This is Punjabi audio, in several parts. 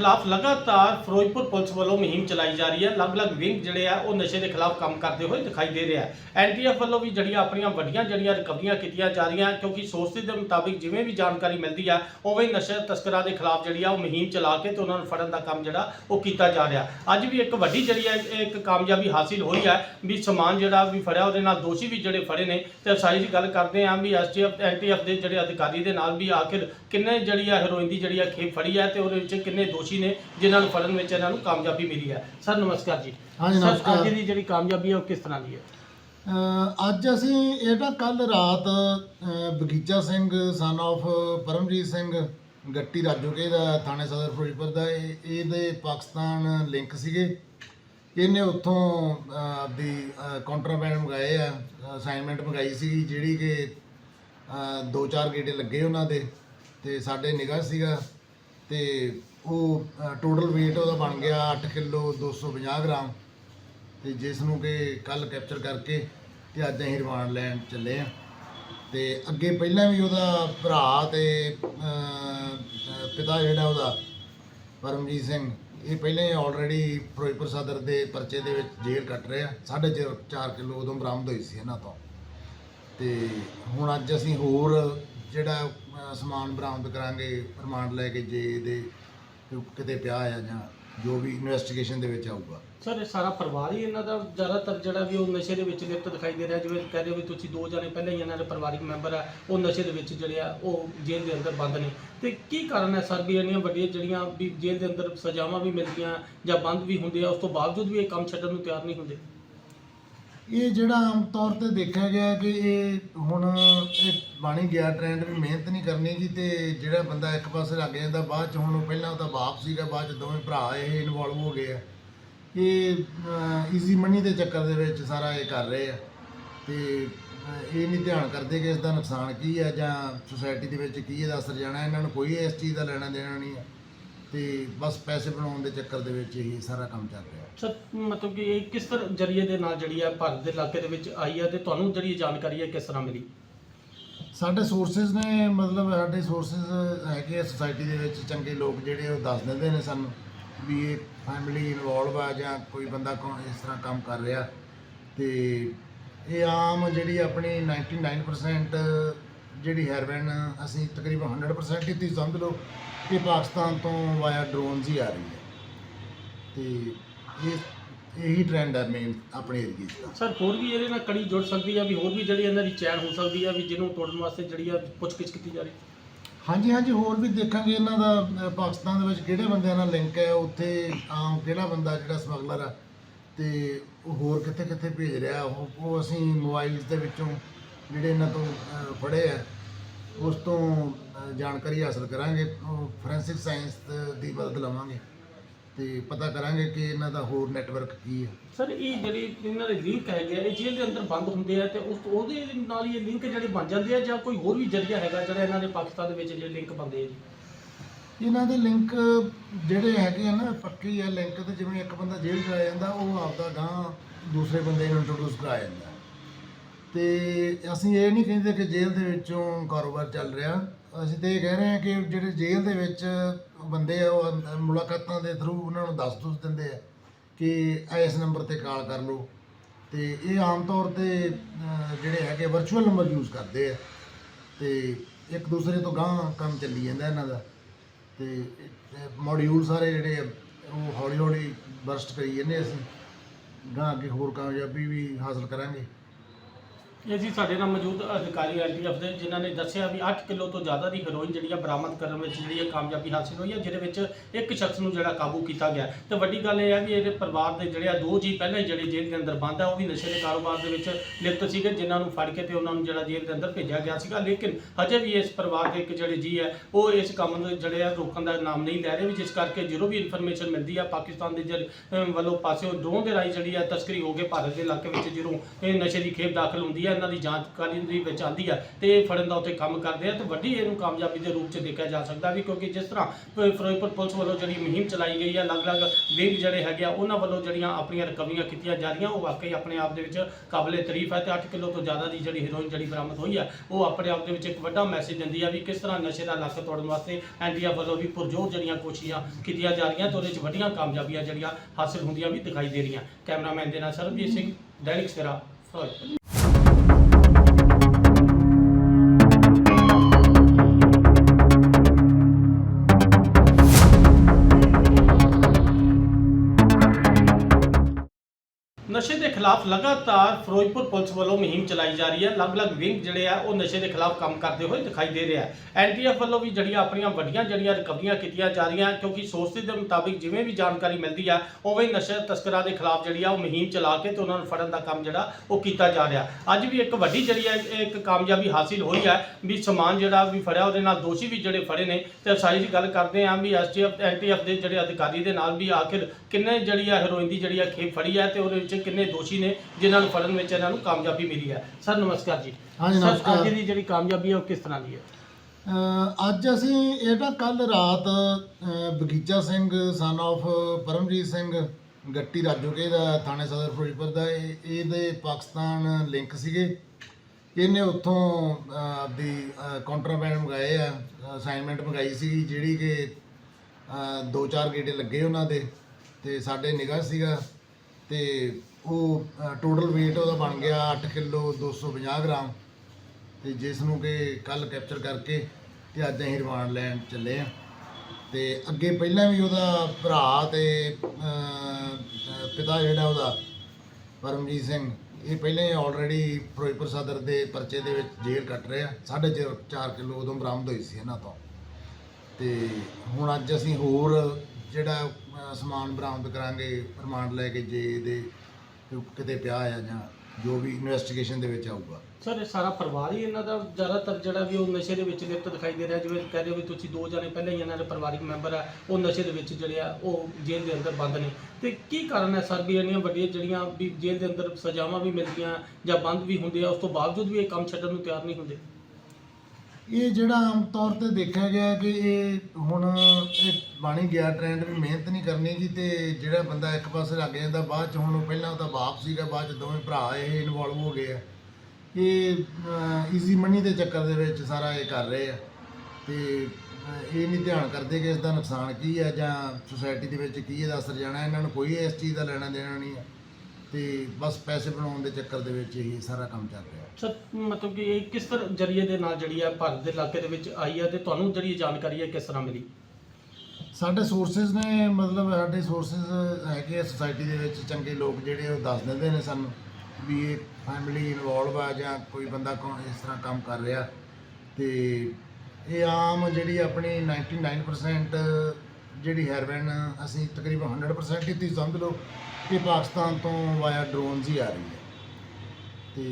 ਖਿਲਾਫ ਲਗਾਤਾਰ ਫਿਰੋਜ਼ਪੁਰ ਪੁਲਿਸ ਵੱਲੋਂ ਮੁਹਿੰਮ ਚਲਾਈ ਜਾ ਰਹੀ ਹੈ। ਅਲੱਗ-ਅਲੱਗ ਵਿੰਗ ਜਿਹੜੇ ਆ, ਉਹ ਨਸ਼ੇ ਦੇ ਖਿਲਾਫ ਕੰਮ ਕਰਦੇ ਹੋਏ ਦਿਖਾਈ ਦੇ ਰਿਹਾ ਹੈ। ਐਨਟੀਐਫ ਵੱਲੋਂ ਵੀ ਜਿਹੜੀਆਂ ਆਪਣੀਆਂ ਵੱਡੀਆਂ ਜਿਹੜੀਆਂ ਰਿਕਵਰੀਆਂ ਕੀਤੀਆਂ ਜਾ ਰਹੀਆਂ, ਕਿਉਂਕਿ ਸੋਰਸਿਸ ਦੇ ਮੁਤਾਬਿਕ ਜਿਵੇਂ ਵੀ ਜਾਣਕਾਰੀ ਮਿਲਦੀ ਆ, ਉਵੇਂ ਨਸ਼ਾ ਤਸਕਰਾਂ ਦੇ ਖਿਲਾਫ ਜਿਹੜੀ ਆ, ਉਹ ਮੁਹਿੰਮ ਚਲਾ ਕੇ ਤੇ ਉਹਨਾਂ ਨੂੰ ਫੜਨ ਦਾ ਕੰਮ ਜਿਹੜਾ, ਉਹ ਕੀਤਾ ਜਾ ਰਿਹਾ ਅੱਜ ਵੀ ਇੱਕ ਵੱਡੀ ਜਿਹੜੀ ਹੈ ਇੱਕ ਕਾਮਯਾਬੀ ਹਾਸਿਲ ਹੋਈ ਹੈ ਵੀ ਸਮਾਨ ਜਿਹੜਾ ਵੀ ਫੜਿਆ, ਉਹਦੇ ਨਾਲ ਦੋਸ਼ੀ ਵੀ ਜਿਹੜੇ ਫੜੇ ਨੇ। ਤੇ ਸਾਰੀ ਦੀ ਗੱਲ ਕਰਦੇ ਆਂ ਵੀ ਐਸਟੀਐਫ ਐਨਟੀਐਫ ਦੇ ਜਿਹੜੇ ਅਧਿਕਾਰੀ ਦੇ ਨਾਲ ਵੀ ਆਖਿਰ ਕਿੰਨੇ ਜਿਹੜੀ ਆ, ਹੈਰੋਇਨ ਦੀ ਜਿਹੜੀ ਆ ਖੇਪ ਫੜੀ ਹੈ ਤੇ ਉਹਦੇ ਵਿੱਚ ਕਿੰਨੇ ਦੋਸ਼ੀ ਨੇ ਜਿਨ੍ਹਾਂ ਨੂੰ ਫੜਨ ਵਿੱਚ ਇਹਨਾਂ ਨੂੰ ਕਾਮਯਾਬੀ ਮਿਲੀ ਹੈ। ਸਰ ਨਮਸਕਾਰ ਜੀ। ਹਾਂਜੀ, ਸਰ, ਨਮਸਕਾਰ। ਅੱਜ ਦੀ ਜਿਹੜੀ ਕਾਮਯਾਬੀ ਹੈ ਉਹ ਕਿਸ ਤਰ੍ਹਾਂ ਦੀ ਹੈ? ਅੱਜ ਅਸੀਂ ਇਹਦਾ ਕੱਲ ਰਾਤ ਬਗੀਚਾ ਸਿੰਘ son of ਪਰਮਜੀਤ ਸਿੰਘ ਗੱਟੀ ਰਾਜੋਕੇ ਦਾ ਥਾਣੇ ਸਦਰ ਫਿਰੋਜ਼ਪੁਰ ਦਾ ਇਹ- ਇਹਦੇ ਪਾਕਿਸਤਾਨ ਲਿੰਕ ਸੀਗੇ। ਇਹਨੇ ਉੱਥੋਂ ਅ, ਆਪਦੀ ਕਾਉਂਟਰਬੈਂਡ ਮੰਗਾਏ ਆ ਅਸਾਈਨਮੈਂਟ ਮੰਗਾਈ ਸੀ ਜਿਹੜੀ ਕਿ ਦੋ ਚਾਰ ਗੇੜੇ ਲੱਗੇ ਉਹਨਾਂ ਦੇ ਤੇ ਸਾਡੇ ਨਿਗਾਹ ਸੀਗਾ ਤੇ ਉਹ ਟੋਟਲ weight ਉਹਦਾ ਬਣ ਗਿਆ 8 ਕਿਲੋ 250 ਗ੍ਰਾਮ। ਤੇ ਜਿਸ ਨੂੰ ਕਿ ਕੱਲ ਕੈਪਚਰ ਕਰਕੇ ਤੇ ਅੱਜ ਅਸੀਂ ਰਿਮਾਂਡ ਲੈਣ ਚੱਲੇ ਆ। ਤੇ ਅੱਗੇ ਪਹਿਲਾਂ ਵੀ ਉਹਦਾ ਭਰਾ ਤੇ ਪਿਤਾ ਜਿਹੜਾ ਉਹਦਾ, ਪਰਮਜੀਤ ਸਿੰਘ, ਇਹ ਪਹਿਲਾਂ ਹੀ ਆਲਰੇਡੀ ਫਿਰੋਜ਼ਪੁਰ ਸਦਰ ਦੇ ਪਰਚੇ ਦੇ ਵਿੱਚ ਜੇਲ੍ਹ ਕੱਟ ਰਿਹਾ ਸਾਢੇ ਚਾਰ 4 ਕਿਲੋ ਉਦੋਂ ਬਰਾਮਦ ਹੋਈ ਸੀ ਇਹਨਾਂ ਤੋਂ। ਤੇ ਹੁਣ ਅੱਜ ਅਸੀਂ ਹੋਰ ਜਿਹੜਾ ਸਮਾਨ ਬਰਾਮਦ ਕਰਾਂਗੇ ਰਿਮਾਂਡ ਲੈ ਕੇ ਜੇ ਦੇ ਕਿਤੇ ਪਿਆ ਆ ਜਾਂ ਜੋ ਵੀ ਇਨਵੈਸਟੀਗੇਸ਼ਨ ਦੇ ਵਿੱਚ ਆਊਗਾ। ਸਰ, ਇਹ ਸਾਰਾ ਪਰਿਵਾਰ ਹੀ ਇਹਨਾਂ ਦਾ ਜ਼ਿਆਦਾਤਰ ਜਿਹੜਾ ਵੀ ਉਹ ਨਸ਼ੇ ਦੇ ਵਿੱਚ ਲਿਪਤ ਦਿਖਾਈ ਦੇ ਰਿਹਾ, ਜਿਵੇਂ ਕਹਿ ਰਹੇ ਹੋ ਵੀ ਤੁਸੀਂ ਦੋ ਜਣੇ ਪਹਿਲਾਂ ਹੀ ਇਹਨਾਂ ਦੇ ਪਰਿਵਾਰਿਕ ਮੈਂਬਰ ਆ, ਉਹ ਨਸ਼ੇ ਦੇ ਵਿੱਚ ਜਿਹੜੇ ਆ, ਉਹ ਜੇਲ੍ਹ ਦੇ ਅੰਦਰ ਬੰਦ ਨੇ। ਤੇ ਕੀ ਕਾਰਨ ਹੈ ਸਰ ਵੀ ਇੰਨੀਆਂ ਵੱਡੀਆਂ ਜਿਹੜੀਆਂ ਵੀ ਜੇਲ੍ਹ ਦੇ ਅੰਦਰ ਸਜ਼ਾਵਾਂ ਵੀ ਮਿਲਦੀਆਂ ਜਾਂ ਬੰਦ ਵੀ ਹੁੰਦੇ ਆ, ਉਸ ਤੋਂ ਬਾਵਜੂਦ ਵੀ ਇਹ ਕੰਮ ਛੱਡਣ ਨੂੰ ਤਿਆਰ ਨਹੀਂ ਹੁੰਦੇ? ਇਹ ਜਿਹੜਾ ਆਮ ਤੌਰ ਤੇ ਦੇਖਿਆ ਗਿਆ ਕਿ ਇਹ ਹੁਣ ਇਹ ਬਣ ਗਿਆ ਟ੍ਰੈਂਡ ਵੀ ਮਿਹਨਤ ਨਹੀਂ ਕਰਨੀ ਜੀ ਤੇ ਜਿਹੜਾ ਬੰਦਾ ਇੱਕ ਪਾਸੇ ਲੱਗ ਜਾਂਦਾ, ਬਾਅਦ ਚ ਹੁਣ ਉਹ ਪਹਿਲਾਂ ਉਹਦਾ ਬਾਪ ਸੀਗਾ, ਬਾਅਦ ਚ ਦੋਵੇਂ ਭਰਾ ਇਹ ਇਨਵੋਲਵ ਹੋ ਗਏ ਆ। ਇਹ ਈਜ਼ੀ ਮਨੀ ਦੇ ਚੱਕਰ ਦੇ ਵਿੱਚ ਸਾਰਾ ਇਹ ਕਰ ਰਹੇ ਆ। ਤੇ ਇਹ ਨਹੀਂ ਧਿਆਨ ਕਰਦੇ ਕਿ ਇਸ ਦਾ ਨੁਕਸਾਨ ਕੀ ਹੈ ਜਾਂ ਸੁਸਾਇਟੀ ਦੇ ਵਿੱਚ ਕੀ ਇਹਦਾ ਅਸਰ ਜਾਣਾ ਇਹਨਾਂ ਨੂੰ ਕੋਈ ਇਸ ਚੀਜ਼ ਦਾ ਲੈਣਾ ਦੇਣਾ ਨਹੀਂ ਹੈ ਤੇ ਬਸ ਪੈਸੇ ਬਣਾਉਣ ਦੇ ਚੱਕਰ ਦੇ ਵਿੱਚ ਇਹ ਸਾਰਾ ਕੰਮ ਚੱਲ ਰਿਹਾ। ਸਰ ਮਤਲਬ ਕਿ ਇਹ ਕਿਸ ਤਰ੍ਹਾਂ ਜਰੀਏ ਦੇ ਨਾਲ ਜਿਹੜੀ ਆ ਭਾਰਤ ਦੇ ਇਲਾਕੇ ਦੇ ਵਿੱਚ ਆਈ ਹੈ ਤੇ ਤੁਹਾਨੂੰ ਜਿਹੜੀ ਇਹ ਜਾਣਕਾਰੀ ਹੈ ਕਿਸ ਤਰ੍ਹਾਂ ਮਿਲੀ? ਸਾਡੇ ਸੋਰਸਸ ਨੇ ਮਤਲਬ ਸਾਡੇ ਸੋਰਸਸ ਹੈਗੇ ਆ ਸੋਸਾਇਟੀ ਦੇ ਵਿੱਚ ਚੰਗੇ ਲੋਕ ਜਿਹੜੇ ਉਹ ਦੱਸ ਦਿੰਦੇ ਨੇ ਸਾਨੂੰ ਵੀ ਇਹ ਫੈਮਿਲੀ ਇਨਵੋਲਵ ਆ ਜਾਂ ਕੋਈ ਬੰਦਾ ਕੌਣ ਇਸ ਤਰ੍ਹਾਂ ਕੰਮ ਕਰ ਰਿਹਾ। ਤੇ ਇਹ ਆਮ ਜਿਹੜੀ ਆਪਣੀ 99% ਜਿਹੜੀ ਹੈਰੋਇਨ ਅਸੀਂ ਤਕਰੀਬਨ 100% ਹੀ ਤੁਸੀਂ ਸਮਝ ਲਓ। ਕਿ ਪਾਕਿਸਤਾਨ ਤੋਂ ਵਾਇਆ ਡਰੋਨਸ ਹੀ ਆ ਰਹੀ ਹੈ। ਤੇ ਇਹ ਇਹੀ ਟ੍ਰੈਂਡ ਹੈ ਮੇਨ ਆਪਣੇ ਏਰੀਏ ਦਾ ਸਰ ਹੋਰ ਵੀ ਇਹਦੇ ਨਾਲ ਕੜੀ ਜੁੜ ਸਕਦੀ ਆ ਵੀ ਹੋਰ ਵੀ ਜਿਹੜੀ ਇਹਨਾਂ ਦੀ ਚੈਨ ਹੋ ਸਕਦੀ ਆ ਵੀ ਜਿਹਨੂੰ ਤੋੜਨ ਵਾਸਤੇ ਜਿਹੜੀ ਆ ਪੁੱਛਗਿੱਛ ਕੀਤੀ ਜਾ ਰਹੀ? ਹਾਂਜੀ ਹਾਂਜੀ ਹੋਰ ਵੀ ਦੇਖਾਂਗੇ ਇਹਨਾਂ ਦਾ ਅਹ, ਪਾਕਿਸਤਾਨ ਦੇ ਵਿੱਚ ਕਿਹੜੇ ਬੰਦਿਆਂ ਨਾਲ ਲਿੰਕ ਹੈ ਉੱਥੇ ਆਮ ਕਿਹੜਾ ਬੰਦਾ ਜਿਹੜਾ ਸਮਗਲਰ ਆ ਤੇ ਉਹ ਹੋਰ ਕਿੱਥੇ ਕਿੱਥੇ ਭੇਜ ਰਿਹਾ ਉਹ ਉਹ ਅਸੀਂ ਮੋਬਾਈਲਸ ਦੇ ਵਿੱਚੋਂ ਜਿਹੜੇ ਇਹਨਾਂ ਤੋਂ ਅਹ, ਫੜੇ ਆ। ਉਸ ਤੋਂ ਜਾਣਕਾਰੀ ਹਾਸਲ ਕਰਾਂਗੇ ਫੋਰੈਂਸਿਕ ਸਾਇੰਸ ਦੀ ਮਦਦ ਲਵਾਂਗੇ ਤੇ ਪਤਾ ਕਰਾਂਗੇ ਕਿ ਇਹਨਾਂ ਦਾ ਹੋਰ ਨੈਟਵਰਕ ਕੀ ਹੈ ਸਰ ਇਹ ਜਿਹੜੀ ਇਹਨਾਂ ਦੇ ਲਿੰਕ ਹੈਗੇ ਆ ਇਹ ਜੇਲ੍ਹ ਦੇ ਅੰਦਰ ਬੰਦ ਹੁੰਦੇ ਆ ਤੇ ਉਸ ਉਹਦੇ ਨਾਲ ਹੀ ਇਹ ਲਿੰਕ ਜਿਹੜੇ ਬਣ ਜਾਂਦੇ ਆ ਜਾਂ ਕੋਈ ਹੋਰ ਵੀ ਜਰੀਆ ਹੈਗਾ ਜਿਹੜਾ ਇਹਨਾਂ ਦੇ ਪਾਕਿਸਤਾਨ ਦੇ ਵਿੱਚ ਜਿਹੜੇ ਲਿੰਕ ਬਣਦੇ ਆ ਜੀ? ਇਹਨਾਂ ਦੇ ਲਿੰਕ ਜਿਹੜੇ ਹੈਗੇ ਆ ਨਾ ਪੱਕੇ ਆ ਲਿੰਕ ਤੇ ਜਿਵੇਂ ਇੱਕ ਬੰਦਾ ਜੇਲ੍ਹ 'ਚ ਆ ਜਾਂਦਾ ਉਹ ਆਪਦਾ ਗਾਂ ਦੂਸਰੇ ਬੰਦੇ ਨੂੰ ਇੰਟਰੋਡਿਊਸ ਕਰਾ ਜਾਂਦਾ। ਤੇ ਅਸੀਂ ਇਹ ਨਹੀਂ ਕਹਿੰਦੇ ਕਿ ਜੇਲ੍ਹ ਦੇ ਵਿੱਚੋਂ ਕਾਰੋਬਾਰ ਚੱਲ ਰਿਹਾ। ਅਸੀਂ ਤੇ ਇਹ ਕਹਿ ਰਹੇ ਹਾਂ ਕਿ ਜਿਹੜੇ ਜੇਲ੍ਹ ਦੇ ਵਿੱਚ ਬੰਦੇ ਆ ਉਹ ਅੰਦ- ਮੁਲਾਕਾਤਾਂ ਦੇ ਥਰੂ ਉਹਨਾਂ ਨੂੰ ਦੱਸ ਦੁਸ ਦਿੰਦੇ ਆ ਕਿ ਇਸ ਨੰਬਰ ਤੇ ਕਾਲ ਕਰ ਲਓ। ਤੇ ਇਹ ਆਮ ਤੌਰ ਤੇ ਅਹ, ਜਿਹੜੇ ਹੈਗੇ ਵਰਚੁਅਲ ਨੰਬਰ ਯੂਜ਼ ਕਰਦੇ ਆ। ਤੇ ਇੱਕ ਦੂਸਰੇ ਤੋਂ ਗਾਂ ਕੰਮ ਚੱਲੀ ਜਾਂਦਾ ਇਹਨਾਂ ਦਾ। ਤੇ ਮੋਡਿਊਲ ਸਾਰੇ ਜਿਹੜੇ ਆ, ਉਹ ਹੌਲੀ ਹੌਲੀ ਬਰਸਟ ਕਰੀ ਜਾਂਦੇ ਅਸੀਂ। ਗਾਂ ਅੱਗੇ ਹੋਰ ਕਾਮਯਾਬੀ ਵੀ ਹਾਸਲ ਕਰਾਂਗੇ। ਇਹ ਜੀ ਸਾਡੇ ਨਾਲ ਮੌਜੂਦ ਅਧਿਕਾਰੀ ਐਨਟੀਐਫ ਦੇ ਜਿਨ੍ਹਾਂ ਨੇ ਦੱਸਿਆ ਵੀ 8 ਕਿਲੋ ਤੋਂ ਜ਼ਿਆਦਾ ਦੀ ਹੈਰੋਇਨ ਜਿਹੜੀ ਆ ਬਰਾਮਦ ਕਰਨ ਵਿੱਚ ਜਿਹੜੀ ਹੈ ਕਾਮਯਾਬੀ ਹਾਸਲ ਹੋਈ ਹੈ ਜਿਹਦੇ ਵਿੱਚ ਇੱਕ ਸ਼ਖਸ ਨੂੰ ਜਿਹੜਾ ਕਾਬੂ ਕੀਤਾ ਗਿਆ ਤੇ ਵੱਡੀ ਗੱਲ ਇਹ ਹੈ ਵੀ ਇਹਦੇ ਪਰਿਵਾਰ ਦੇ ਜਿਹੜੇ ਆ ਦੋ ਜੀ ਪਹਿਲਾਂ ਹੀ ਜਿਹੜੇ ਜੇਲ੍ਹ ਦੇ ਅੰਦਰ ਬੰਦ ਆ ਉਹ ਵੀ ਨਸ਼ੇ ਦੇ ਕਾਰੋਬਾਰ ਦੇ ਵਿੱਚ ਲਿਪਤ ਸੀਗੇ ਜਿਨ੍ਹਾਂ ਨੂੰ ਫੜ ਕੇ ਤੇ ਉਹਨਾਂ ਨੂੰ ਜਿਹੜਾ ਜੇਲ੍ਹ ਦੇ ਅੰਦਰ ਭੇਜਿਆ ਗਿਆ ਸੀਗਾ। ਲੇਕਿਨ ਹਜੇ ਵੀ ਇਸ ਪਰਿਵਾਰ ਦੇ ਇੱਕ ਜਿਹੜੇ ਜੀ ਹੈ ਉਹ ਇਸ ਕੰਮ ਨੂੰ ਜਿਹੜੇ ਆ ਰੋਕਣ ਦਾ ਨਾਮ ਨਹੀਂ ਲੈ ਰਹੇ ਵੀ ਜਿਸ ਕਰਕੇ ਜਦੋਂ ਵੀ ਇਨਫੋਰਮੇਸ਼ਨ ਮਿਲਦੀ ਆ ਪਾਕਿਸਤਾਨ ਦੇ ਜਿਹੜੇ ਅਮ, ਵੱਲੋਂ ਪਾਸਿਓਂ ਡਰੋਨ ਦੇ ਰਾਹੀਂ ਜਿਹੜੀ ਆ ਤਸਕਰੀ ਹੋ ਕੇ ਭਾਰਤ ਦੇ ਇਲਾਕੇ ਵਿੱਚ ਜਦੋਂ ਇਹ ਨਸ਼ੇ ਦੀ ਖੇਪ ਦਾਖਲ ਹੁੰਦੀ ਹੈ ਆ, ਇਹਨਾਂ ਦੀ ਜਾਂਚਕਾਰੀ ਦੇ ਵਿੱਚ ਆਉਂਦੀ ਹੈ ਤੇ ਇਹ ਫੜਨ ਦਾ ਉੱਥੇ ਕੰਮ ਕਰਦੇ ਆ ਤੇ ਵੱਡੀ ਇਹਨੂੰ ਕਾਮਯਾਬੀ ਦੇ ਰੂਪ 'ਚ ਦੇਖਿਆ ਜਾ ਸਕਦਾ ਵੀ ਕਿਉਂਕਿ ਜਿਸ ਤਰ੍ਹਾਂ ਫਿਰੋਜ਼ਪੁਰ ਪੁਲਿਸ ਵੱਲੋਂ ਜਿਹੜੀ ਮੁਹਿੰਮ ਚਲਾਈ ਗਈ ਹੈ ਅਲੱਗ-ਅਲੱਗ ਵਿੰਗ ਜਿਹੜੇ ਹੈਗੇ ਆ, ਉਹਨਾਂ ਵੱਲੋਂ ਜਿਹੜੀਆਂ ਆਪਣੀਆਂ ਰਿਕਵਰੀਆਂ ਕੀਤੀਆਂ ਜਾ ਰਹੀਆਂ, ਉਹ ਵਾਕਈ ਆਪਣੇ ਆਪ ਦੇ ਵਿੱਚ ਕਾਬਲੇ ਤਾਰੀਫ ਹੈ ਤੇ 8 ਕਿਲੋ ਤੋਂ ਜ਼ਿਆਦਾ ਦੀ ਜਿਹੜੀ ਹੀਰੋਇਨ ਜਿਹੜੀ ਬਰਾਮਦ ਹੋਈ ਹੈ ਉਹ ਆਪਣੇ ਆਪ ਦੇ ਵਿੱਚ ਇੱਕ ਵੱਡਾ ਮੈਸੇਜ ਦਿੰਦੀ ਆ ਵੀ ਕਿਸ ਤਰ੍ਹਾਂ ਨਸ਼ੇ ਦਾ ਲੱਕ ਤੋੜਨ ਵਾਸਤੇ ਐਨਡੀਆ ਵੱਲੋਂ ਵੀ ਪੁਰਜੋਰ ਜਿਹੜੀਆਂ ਕੋਸ਼ਿਸ਼ਾਂ ਕੀਤੀਆਂ ਜਾ ਰਹੀਆਂ ਤੇ ਉਹਦੇ ਵਿੱਚ ਵੱਡੀਆਂ ਕਾਮਯਾਬੀਆਂ ਜਿਹੜੀਆਂ ਹਾਸਲ ਹੁੰਦੀਆਂ ਵੀ ਦਿਖਾਈ ਦੇ ਰਹੀਆਂ। ਕੈਮਰਾਮੈਨ ਦੇ ਨਾਲ ਸਰਬਜੀਤ ਸਿੰਘ, ਦੈਨਿਕ ਸਵੇਰਾ, ਫਿਰੋਜ਼ਪੁਰ। ਖਿਲਾਫ ਲਗਾਤਾਰ ਫਿਰੋਜ਼ਪੁਰ ਪੁਲਿਸ ਵੱਲੋਂ ਮੁਹਿੰਮ ਚਲਾਈ ਜਾ ਰਹੀ ਹੈ। ਅਲੱਗ-ਅਲੱਗ ਵਿੰਗ ਜਿਹੜੇ ਆ, ਉਹ ਨਸ਼ੇ ਦੇ ਖਿਲਾਫ ਕੰਮ ਕਰਦੇ ਹੋਏ ਦਿਖਾਈ ਦੇ ਰਿਹਾ ਹੈ। ਐਨਟੀਐਫ ਵੱਲੋਂ ਵੀ ਜਿਹੜੀਆਂ ਆਪਣੀਆਂ ਵੱਡੀਆਂ ਜਿਹੜੀਆਂ ਰਿਕਵਰੀਆਂ ਕੀਤੀਆਂ ਜਾ ਰਹੀਆਂ, ਕਿਉਂਕਿ ਸੋਰਸਿਸ ਦੇ ਮੁਤਾਬਿਕ ਜਿਵੇਂ ਵੀ ਜਾਣਕਾਰੀ ਮਿਲਦੀ ਆ, ਉਵੇਂ ਨਸ਼ਾ ਤਸਕਰਾਂ ਦੇ ਖਿਲਾਫ ਜਿਹੜੀ ਆ, ਉਹ ਮੁਹਿੰਮ ਚਲਾ ਕੇ ਤੇ ਉਹਨਾਂ ਨੂੰ ਫੜਨ ਦਾ ਕੰਮ ਜਿਹੜਾ, ਉਹ ਕੀਤਾ ਜਾ ਰਿਹਾ ਅੱਜ ਵੀ ਇੱਕ ਵੱਡੀ ਜਿਹੜੀ ਹੈ ਇੱਕ ਕਾਮਯਾਬੀ ਹਾਸਿਲ ਹੋਈ ਹੈ ਵੀ ਸਮਾਨ ਜਿਹੜਾ ਵੀ ਫੜਿਆ, ਉਹਦੇ ਨਾਲ ਦੋਸ਼ੀ ਵੀ ਜਿਹੜੇ ਫੜੇ ਨੇ। ਤੇ ਸਾਰੀ ਜੀ ਗੱਲ ਕਰਦੇ ਆਂ ਵੀ ਐਸਟੀਐਫ ਐਨਟੀਐਫ ਦੇ ਜਿਹੜੇ ਅਧਿਕਾਰੀ ਦੇ ਨਾਲ ਵੀ ਆਖਿਰ ਕਿੰਨੇ ਜਿਹੜੀ ਆ, ਹੈਰੋਇਨ ਦੀ ਜਿਹੜੀ ਆ ਖੇਪ ਫੜੀ ਹੈ ਤੇ ਉਹਦੇ ਵਿੱਚ ਕਿੰਨੇ ਦੋਸ਼ੀ ਨੇ ਜਿਨ੍ਹਾਂ ਨੂੰ ਫੜਨ ਵਿੱਚ ਇਹਨਾਂ ਨੂੰ ਕਾਮਯਾਬੀ ਮਿਲੀ ਹੈ। ਸਰ ਨਮਸਕਾਰ ਜੀ। ਹਾਂਜੀ, ਸਰ, ਨਮਸਕਾਰ। ਅੱਜ ਦੀ ਜਿਹੜੀ ਕਾਮਯਾਬੀ ਹੈ ਉਹ ਕਿਸ ਤਰ੍ਹਾਂ ਦੀ ਹੈ? ਅੱਜ ਅਸੀਂ ਇਹਦਾ ਕੱਲ ਰਾਤ ਬਗੀਚਾ ਸਿੰਘ son of ਪਰਮਜੀਤ ਸਿੰਘ ਗੱਟੀ ਰਾਜੋਕੇ ਦਾ ਥਾਣੇ ਸਦਰ ਫਿਰੋਜ਼ਪੁਰ ਦਾ ਇਹ- ਇਹਦੇ ਪਾਕਿਸਤਾਨ ਲਿੰਕ ਸੀਗੇ। ਇਹਨੇ ਉੱਥੋਂ ਅ, ਆਪਦੀ ਕਾਉਂਟਰਬੈਂਡ ਮੰਗਾਏ ਆ ਅਸਾਈਨਮੈਂਟ ਮੰਗਾਈ ਸੀ ਜਿਹੜੀ ਕਿ ਦੋ ਚਾਰ ਗੇੜੇ ਲੱਗੇ ਉਹਨਾਂ ਦੇ ਤੇ ਸਾਡੇ ਨਿਗਾਹ ਸੀਗਾ ਤੇ ਉਹ ਟੋਟਲ weight ਉਹਦਾ ਬਣ ਗਿਆ 8 ਕਿਲੋ 250 ਗ੍ਰਾਮ। ਤੇ ਜਿਸ ਨੂੰ ਕਿ ਕੱਲ ਕੈਪਚਰ ਕਰਕੇ ਤੇ ਅੱਜ ਅਸੀਂ ਰਿਮਾਂਡ ਲੈਣ ਚੱਲੇ ਆ। ਤੇ ਅੱਗੇ ਪਹਿਲਾਂ ਵੀ ਉਹਦਾ ਭਰਾ ਤੇ ਪਿਤਾ ਜਿਹੜਾ ਉਹਦਾ, ਪਰਮਜੀਤ ਸਿੰਘ, ਇਹ ਪਹਿਲਾਂ ਹੀ ਆਲਰੇਡੀ ਫਿਰੋਜ਼ਪੁਰ ਸਦਰ ਦੇ ਪਰਚੇ ਦੇ ਵਿੱਚ ਜੇਲ੍ਹ ਕੱਟ ਰਿਹਾ ਸਾਢੇ ਚਾਰ 4 ਕਿਲੋ ਉਦੋਂ ਬਰਾਮਦ ਹੋਈ ਸੀ ਇਹਨਾਂ ਤੋਂ। ਤੇ ਹੁਣ ਅੱਜ ਅਸੀਂ ਹੋਰ ਜਿਹੜਾ ਸਮਾਨ ਬਰਾਮਦ ਕਰਾਂਗੇ ਰਿਮਾਂਡ ਲੈ ਕੇ ਜੇ ਦੇ ਕਿਤੇ ਪਿਆ ਆ ਜਾਂ ਜੋ ਵੀ ਇਨਵੈਸਟੀਗੇਸ਼ਨ ਦੇ ਵਿੱਚ ਆਊਗਾ। ਸਰ, ਇਹ ਸਾਰਾ ਪਰਿਵਾਰ ਹੀ ਇਹਨਾਂ ਦਾ ਜ਼ਿਆਦਾਤਰ ਜਿਹੜਾ ਵੀ ਉਹ ਨਸ਼ੇ ਦੇ ਵਿੱਚ ਲਿਪਤ ਦਿਖਾਈ ਦੇ ਰਿਹਾ, ਜਿਵੇਂ ਕਹਿ ਰਹੇ ਹੋ ਵੀ ਤੁਸੀਂ ਦੋ ਜਣੇ ਪਹਿਲਾਂ ਹੀ ਇਹਨਾਂ ਦੇ ਪਰਿਵਾਰਿਕ ਮੈਂਬਰ ਆ, ਉਹ ਨਸ਼ੇ ਦੇ ਵਿੱਚ ਜਿਹੜੇ ਆ, ਉਹ ਜੇਲ੍ਹ ਦੇ ਅੰਦਰ ਬੰਦ ਨੇ। ਤੇ ਕੀ ਕਾਰਨ ਹੈ ਸਰ ਵੀ ਇੰਨੀਆਂ ਵੱਡੀਆਂ ਜਿਹੜੀਆਂ ਵੀ ਜੇਲ੍ਹ ਦੇ ਅੰਦਰ ਸਜ਼ਾਵਾਂ ਵੀ ਮਿਲਦੀਆਂ ਜਾਂ ਬੰਦ ਵੀ ਹੁੰਦੇ ਆ, ਉਸ ਤੋਂ ਬਾਵਜੂਦ ਵੀ ਇਹ ਕੰਮ ਛੱਡਣ ਨੂੰ ਤਿਆਰ ਨਹੀਂ ਹੁੰਦੇ? ਇਹ ਜਿਹੜਾ ਆਮ ਤੌਰ ਤੇ ਦੇਖਿਆ ਗਿਆ ਕਿ ਇਹ ਹੁਣ ਇਹ ਬਣ ਗਿਆ ਟ੍ਰੈਂਡ ਵੀ ਮਿਹਨਤ ਨਹੀਂ ਕਰਨੀ ਜੀ ਤੇ ਜਿਹੜਾ ਬੰਦਾ ਇੱਕ ਪਾਸੇ ਲੱਗ ਜਾਂਦਾ, ਬਾਅਦ ਚ ਹੁਣ ਉਹ ਪਹਿਲਾਂ ਉਹਦਾ ਬਾਪ ਸੀਗਾ, ਬਾਅਦ ਚ ਦੋਵੇਂ ਭਰਾ ਇਹ ਇਨਵੋਲਵ ਹੋ ਗਏ ਆ। ਇਹ ਈਜ਼ੀ ਮਨੀ ਦੇ ਚੱਕਰ ਦੇ ਵਿੱਚ ਸਾਰਾ ਇਹ ਕਰ ਰਹੇ ਆ। ਤੇ ਇਹ ਨਹੀਂ ਧਿਆਨ ਕਰਦੇ ਕਿ ਇਸ ਦਾ ਨੁਕਸਾਨ ਕੀ ਹੈ ਜਾਂ ਸੁਸਾਇਟੀ ਦੇ ਵਿੱਚ ਕੀ ਇਹਦਾ ਅਸਰ ਜਾਣਾ, ਇਹਨਾਂ ਨੂੰ ਕੋਈ ਇਸ ਚੀਜ਼ ਦਾ ਲੈਣਾ ਦੇਣਾ ਨਹੀਂ ਹੈ ਤੇ ਬਸ ਪੈਸੇ ਬਣਾਉਣ ਦੇ ਚੱਕਰ ਦੇ ਵਿੱਚ ਇਹ ਸਾਰਾ ਕੰਮ ਚੱਲ ਰਿਹਾ। ਸਰ ਮਤਲਬ ਕਿ ਇਹ ਕਿਸ ਤਰ੍ਹਾਂ ਜਰੀਏ ਦੇ ਨਾਲ ਜਿਹੜੀ ਆ ਭਾਰਤ ਦੇ ਇਲਾਕੇ ਦੇ ਵਿੱਚ ਆਈ ਹੈ ਤੇ ਤੁਹਾਨੂੰ ਜਿਹੜੀ ਇਹ ਜਾਣਕਾਰੀ ਹੈ ਕਿਸ ਤਰ੍ਹਾਂ ਮਿਲੀ? ਸਾਡੇ ਸੋਰਸਸ ਨੇ ਮਤਲਬ ਸਾਡੇ ਸੋਰਸਸ ਹੈਗੇ ਆ ਸੋਸਾਇਟੀ ਦੇ ਵਿੱਚ ਚੰਗੇ ਲੋਕ ਜਿਹੜੇ ਉਹ ਦੱਸ ਦਿੰਦੇ ਨੇ ਸਾਨੂੰ ਵੀ ਇਹ ਫੈਮਿਲੀ ਇਨਵੋਲਵ ਆ ਜਾਂ ਕੋਈ ਬੰਦਾ ਕੌਣ ਇਸ ਤਰ੍ਹਾਂ ਕੰਮ ਕਰ ਰਿਹਾ। ਤੇ ਇਹ ਆਮ ਜਿਹੜੀ ਆਪਣੀ 99% ਜਿਹੜੀ ਹੈਰੋਇਨ ਅਸੀਂ ਤਕਰੀਬਨ 100% ਹੀ ਤੁਸੀਂ ਸਮਝ ਲਓ ਕਿ ਪਾਕਿਸਤਾਨ ਤੋਂ ਵਾਇਆ ਡਰੋਨਸ ਹੀ ਆ ਰਹੀ ਹੈ। ਤੇ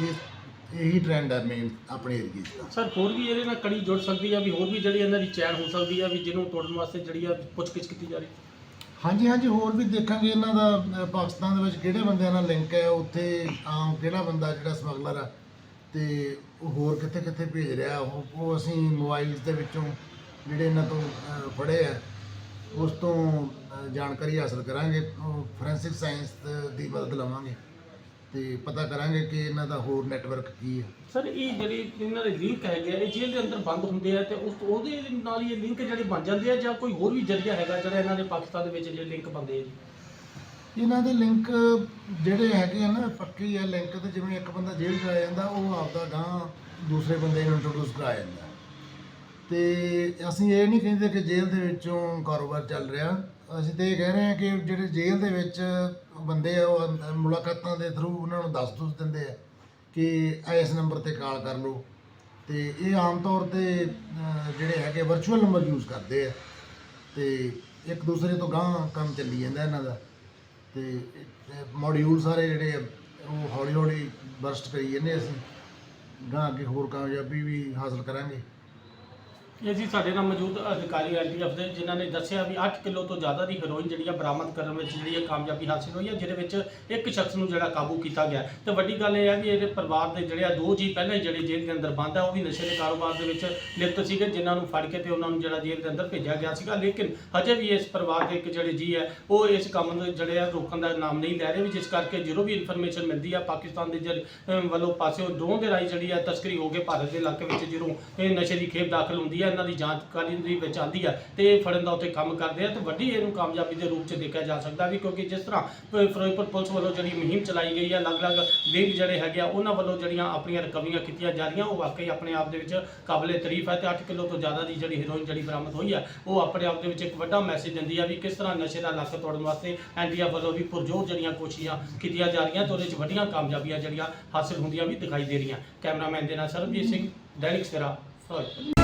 ਇਹ ਇਹੀ ਟ੍ਰੈਂਡ ਹੈ ਮੇਨ ਆਪਣੇ ਏਰੀਏ ਦਾ ਸਰ ਹੋਰ ਵੀ ਇਹਦੇ ਨਾਲ ਕੜੀ ਜੁੜ ਸਕਦੀ ਆ ਵੀ ਹੋਰ ਵੀ ਜਿਹੜੀ ਇਹਨਾਂ ਦੀ ਚੈਨ ਹੋ ਸਕਦੀ ਆ ਵੀ ਜਿਹਨੂੰ ਤੋੜਨ ਵਾਸਤੇ ਜਿਹੜੀ ਆ ਪੁੱਛਗਿੱਛ ਕੀਤੀ ਜਾ ਰਹੀ? ਹਾਂਜੀ ਹਾਂਜੀ ਹੋਰ ਵੀ ਦੇਖਾਂਗੇ ਇਹਨਾਂ ਦਾ ਅਹ, ਪਾਕਿਸਤਾਨ ਦੇ ਵਿੱਚ ਕਿਹੜੇ ਬੰਦਿਆਂ ਨਾਲ ਲਿੰਕ ਹੈ ਉੱਥੇ ਆਮ ਕਿਹੜਾ ਬੰਦਾ ਜਿਹੜਾ ਸਮਗਲਰ ਆ ਤੇ ਉਹ ਹੋਰ ਕਿੱਥੇ ਕਿੱਥੇ ਭੇਜ ਰਿਹਾ ਉਹ ਉਹ ਅਸੀਂ ਮੋਬਾਈਲਸ ਦੇ ਵਿੱਚੋਂ ਜਿਹੜੇ ਇਹਨਾਂ ਤੋਂ ਫੜੇ ਆ ਉਸ ਤੋਂ ਜਾਣਕਾਰੀ ਹਾਸਲ ਕਰਾਂਗੇ ਫੋਰੈਂਸਿਕ ਸਾਇੰਸ ਦੀ ਮਦਦ ਲਵਾਂਗੇ ਤੇ ਪਤਾ ਕਰਾਂਗੇ ਕਿ ਇਹਨਾਂ ਦਾ ਹੋਰ ਨੈਟਵਰਕ ਕੀ ਹੈ ਸਰ ਇਹ ਜਿਹੜੀ ਇਹਨਾਂ ਦੇ ਲਿੰਕ ਹੈਗੇ ਆ ਇਹ ਜੇਲ੍ਹ ਦੇ ਅੰਦਰ ਬੰਦ ਹੁੰਦੇ ਆ ਤੇ ਉਸ ਉਹਦੇ ਨਾਲ ਹੀ ਇਹ ਲਿੰਕ ਜਿਹੜੇ ਬਣ ਜਾਂਦੇ ਆ ਜਾਂ ਕੋਈ ਹੋਰ ਵੀ ਜਰੀਆ ਹੈਗਾ ਜਿਹੜਾ ਇਹਨਾਂ ਦੇ ਪਾਕਿਸਤਾਨ ਦੇ ਵਿੱਚ ਜਿਹੜੇ ਲਿੰਕ ਬੰਦੇ ਆ ਜੀ? ਇਹਨਾਂ ਦੇ ਲਿੰਕ ਜਿਹੜੇ ਹੈਗੇ ਆ ਨਾ ਪੱਕੇ ਆ ਲਿੰਕ ਤੇ ਜਿਵੇਂ ਇੱਕ ਬੰਦਾ ਜੇਲ੍ਹ ਆ ਜਾਂਦਾ ਉਹ ਆਪਦਾ ਗਾਂ ਦੂਸਰੇ ਬੰਦੇ ਨੂੰ ਇੰਟਰੋਡਿਊਸ ਕਰਾ ਜਾਂਦਾ। ਤੇ ਅਸੀਂ ਇਹ ਨਹੀਂ ਕਹਿੰਦੇ ਕਿ ਜੇਲ੍ਹ ਦੇ ਵਿੱਚੋਂ ਕਾਰੋਬਾਰ ਚੱਲ ਰਿਹਾ। ਅਸੀਂ ਤੇ ਇਹ ਕਹਿ ਰਹੇ ਹਾਂ ਕਿ ਜਿਹੜੇ ਜੇਲ੍ਹ ਦੇ ਵਿੱਚ ਬੰਦੇ ਆ ਉਹ ਅੰਦ- ਮੁਲਾਕਾਤਾਂ ਦੇ ਥਰੂ ਉਹਨਾਂ ਨੂੰ ਦੱਸ ਦੁਸ ਦਿੰਦੇ ਆ ਕਿ ਇਸ ਨੰਬਰ ਤੇ ਕਾਲ ਕਰ ਲਓ। ਤੇ ਇਹ ਆਮ ਤੌਰ ਤੇ ਅਹ, ਜਿਹੜੇ ਹੈਗੇ ਵਰਚੁਅਲ ਨੰਬਰ ਯੂਜ਼ ਕਰਦੇ ਆ। ਤੇ ਇੱਕ ਦੂਸਰੇ ਤੋਂ ਗਾਂ ਕੰਮ ਚੱਲੀ ਜਾਂਦਾ ਇਹਨਾਂ ਦਾ। ਤੇ ਮੋਡਿਊਲ ਸਾਰੇ ਜਿਹੜੇ ਆ, ਉਹ ਹੌਲੀ ਹੌਲੀ ਬਰਸਟ ਕਰੀ ਜਾਂਦੇ ਅਸੀਂ। ਗਾਂ ਅੱਗੇ ਹੋਰ ਕਾਮਯਾਬੀ ਵੀ ਹਾਸਲ ਕਰਾਂਗੇ। ਇਹ ਜੀ ਸਾਡੇ ਨਾਲ ਮੌਜੂਦ ਅਧਿਕਾਰੀ ਐਨਟੀਐਫ ਦੇ ਜਿਨ੍ਹਾਂ ਨੇ ਦੱਸਿਆ ਵੀ 8 ਕਿਲੋ ਤੋਂ ਜ਼ਿਆਦਾ ਦੀ ਹੈਰੋਇਨ ਜਿਹੜੀ ਆ ਬਰਾਮਦ ਕਰਨ ਵਿੱਚ ਜਿਹੜੀ ਹੈ ਕਾਮਯਾਬੀ ਹਾਸਲ ਹੋਈ ਹੈ ਜਿਹਦੇ ਵਿੱਚ ਇੱਕ ਸ਼ਖਸ ਨੂੰ ਜਿਹੜਾ ਕਾਬੂ ਕੀਤਾ ਗਿਆ ਤੇ ਵੱਡੀ ਗੱਲ ਇਹ ਹੈ ਵੀ ਇਹਦੇ ਪਰਿਵਾਰ ਦੇ ਜਿਹੜੇ ਆ ਦੋ ਜੀ ਪਹਿਲਾਂ ਹੀ ਜਿਹੜੇ ਜੇਲ੍ਹ ਦੇ ਅੰਦਰ ਬੰਦ ਆ ਉਹ ਵੀ ਨਸ਼ੇ ਦੇ ਕਾਰੋਬਾਰ ਦੇ ਵਿੱਚ ਲਿਪਤ ਸੀਗੇ ਜਿਨ੍ਹਾਂ ਨੂੰ ਫੜ ਕੇ ਤੇ ਉਹਨਾਂ ਨੂੰ ਜਿਹੜਾ ਜੇਲ੍ਹ ਦੇ ਅੰਦਰ ਭੇਜਿਆ ਗਿਆ ਸੀਗਾ। ਲੇਕਿਨ ਹਜੇ ਵੀ ਇਸ ਪਰਿਵਾਰ ਦੇ ਇੱਕ ਜਿਹੜੇ ਜੀ ਹੈ ਉਹ ਇਸ ਕੰਮ ਨੂੰ ਜਿਹੜੇ ਆ ਰੋਕਣ ਦਾ ਨਾਮ ਨਹੀਂ ਲੈ ਰਹੇ ਵੀ ਜਿਸ ਕਰਕੇ ਜਦੋਂ ਵੀ ਇਨਫੋਰਮੇਸ਼ਨ ਮਿਲਦੀ ਆ ਪਾਕਿਸਤਾਨ ਦੇ ਜਿਹੜੇ ਅਮ, ਵੱਲੋਂ ਪਾਸਿਓਂ ਡਰੋਨ ਦੇ ਰਾਹੀਂ ਜਿਹੜੀ ਆ ਤਸਕਰੀ ਹੋ ਕੇ ਭਾਰਤ ਦੇ ਇਲਾਕੇ ਵਿੱਚ ਜਦੋਂ ਇਹ ਨਸ਼ੇ ਦੀ ਖੇਪ ਦਾਖਲ ਹੁੰਦੀ ਹੈ ਇਹਨਾਂ ਦੀ ਜਾਂਚਕਾਰੀ ਦੇ ਵਿੱਚ ਆਉਂਦੀ ਆ ਤੇ ਇਹ ਫੜਨ ਦਾ ਉੱਥੇ ਕੰਮ ਕਰਦੇ ਆ ਤੇ ਵੱਡੀ ਇਹਨੂੰ ਕਾਮਯਾਬੀ ਦੇ ਰੂਪ 'ਚ ਦੇਖਿਆ ਜਾ ਸਕਦਾ ਵੀ ਕਿਉਂਕਿ ਜਿਸ ਤਰ੍ਹਾਂ ਫਿਰੋਜ਼ਪੁਰ ਪੁਲਿਸ ਵੱਲੋਂ ਜਿਹੜੀ ਮੁਹਿੰਮ ਚਲਾਈ ਗਈ ਹੈ ਅਲੱਗ-ਅਲੱਗ ਵਿੰਗ ਜਿਹੜੇ ਹੈਗੇ ਆ, ਉਹਨਾਂ ਵੱਲੋਂ ਜਿਹੜੀਆਂ ਆਪਣੀਆਂ ਰਿਕਵਰੀਆਂ ਕੀਤੀਆਂ ਜਾ ਰਹੀਆਂ, ਉਹ ਵਾਕਈ ਆਪਣੇ ਆਪ ਦੇ ਵਿੱਚ ਕਾਬਲੇ ਤਾਰੀਫ ਹੈ ਤੇ 8 ਕਿਲੋ ਤੋਂ ਜ਼ਿਆਦਾ ਦੀ ਜਿਹੜੀ ਹੀਰੋਇਨ ਜਿਹੜੀ ਬਰਾਮਦ ਹੋਈ ਹੈ ਉਹ ਆਪਣੇ ਆਪ ਦੇ ਵਿੱਚ ਇੱਕ ਵੱਡਾ ਮੈਸੇਜ ਦਿੰਦੀ ਆ ਵੀ ਕਿਸ ਤਰ੍ਹਾਂ ਨਸ਼ੇ ਦਾ ਲੱਕ ਤੋੜਨ ਵਾਸਤੇ ਐਨਡੀਆ ਵੱਲੋਂ ਵੀ ਪੁਰਜੋਰ ਜਿਹੜੀਆਂ ਕੋਸ਼ਿਸ਼ਾਂ ਕੀਤੀਆਂ ਜਾ ਰਹੀਆਂ ਤੇ ਉਹਦੇ 'ਚ ਵੱਡੀਆਂ ਕਾਮਯਾਬੀਆਂ ਜਿਹੜੀਆਂ ਹਾਸਲ ਹੁੰਦੀਆਂ ਵੀ ਦਿਖਾਈ ਦੇ ਰਹੀਆਂ। ਕੈਮਰਾਮੈਨ ਦੇ ਨਾਲ ਸਰਬਜੀਤ ਸਿੰਘ, ਦੈਨਿਕ ਸਵੇਰਾ, ਫਿਰੋਜ਼ਪੁਰ।